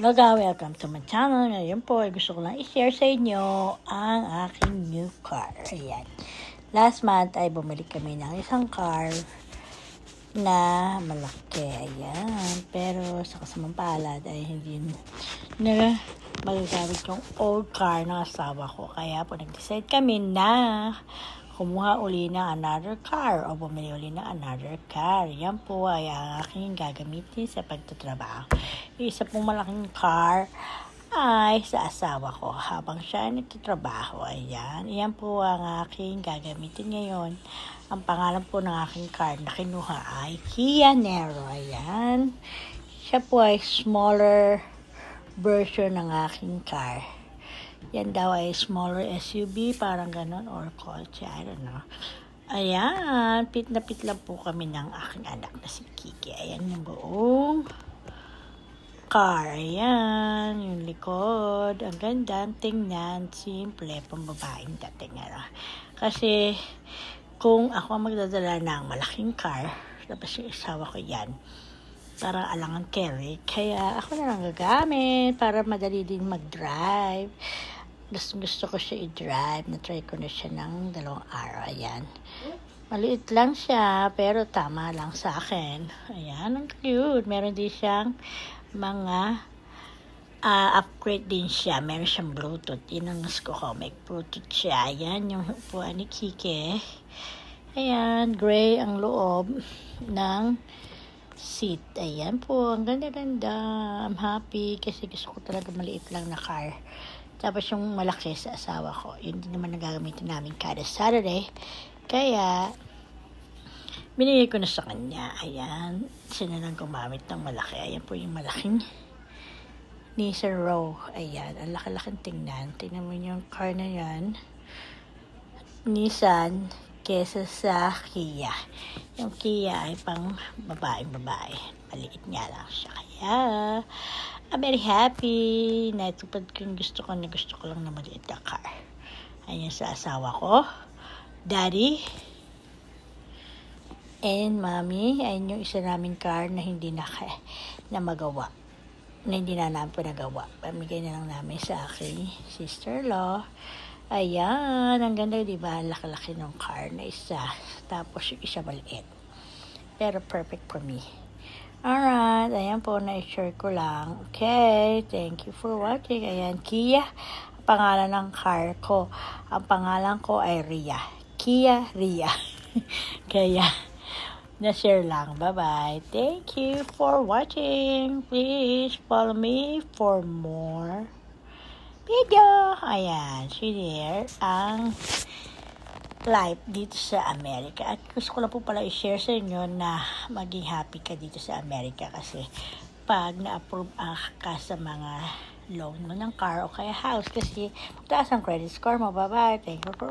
Hello guys, welcome to my channel. Ngayon po, gusto ko lang i-share sa inyo ang aking new car. Ayan. Last month ay bumili kami ng isang car na malaki. Ayan. Pero sa kasamang palad ay hindi na magagamit yung old car ng asawa ko. Kaya po nag-decide kami na kumuha uli ng another car o bumili uli ng another car. Yan po ay ang aking gagamitin sa pagtatrabaho. Isa pong malaking car ay sa asawa ko habang siya ay nagtatrabaho. Ayan. Yan po ang aking gagamitin ngayon. Ang pangalan po ng aking car na kinuha ay Kia Nero. Ayan. Siya po ay smaller version ng aking car. Yan daw ay smaller SUV, parang ganon, or kotse, I don't know. Ayan, pit na pit lang po kami ng aking anak na si Kiki. Ayan yung buong car. Ayan, yung likod. Ang ganda, tingnan, simple, pambabaeng dating. Ano. Kasi, kung ako magdadala ng malaking car, tapos yung isawa ko yan, parang alangan carry. Kaya ako na lang gagamit para madali din mag-drive. Gusto, gusto ko siya i-drive. Na-try ko na siya ng dalawang araw. Ayan. Maliit lang siya, pero tama lang sa akin. Ayan, ang cute. Meron din siyang mga ah, upgrade din siya. Meron siyang Bluetooth. Yun ang gusto ko. May Bluetooth siya. Ayan, yung upuan ni Kike. Ayan, gray ang loob ng seat. Ayan po, ang ganda-ganda. I'm happy kasi gusto ko talaga maliit lang na car. Tapos yung malaki sa asawa ko, yun din naman nagagamitin namin kada Saturday. Kaya, binigay ko na sa kanya. Ayan, siya na lang gumamit ng malaki. Ayan po yung malaking Nissan Row. Ayan, ang laki-laking tingnan. Tingnan mo yung car na yan. Nissan kesa sa Kia. Yung Kia ay pang babaeng-babae. Maliit nga lang siya. Kaya, I'm very happy na itupad ko yung gusto ko na gusto ko lang na maliit na car. Ayan sa asawa ko. Daddy. And mommy. Ayan yung isa naming car na hindi na, na magawa. Na hindi na namin pinagawa. Pamigay na lang namin sa aking sister-in-law. Ayan, ang ganda, di ba? Laki-laki ng car na isa. Tapos yung isa maliit. Pero perfect for me. Alright, ayan po, na-share ko lang. Okay, thank you for watching. Ayan, Kia, ang pangalan ng car ko. Ang pangalan ko ay Ria. Kia Ria. Kaya, na-share lang. Bye-bye. Thank you for watching. Please follow me for more video. Ayan, share ang life dito sa Amerika. At gusto ko lang po pala i-share sa inyo na maging happy ka dito sa Amerika kasi pag na-approve ang ka sa mga loan mo ng car o kaya house kasi mataas ang credit score mo. Bye-bye. Thank you for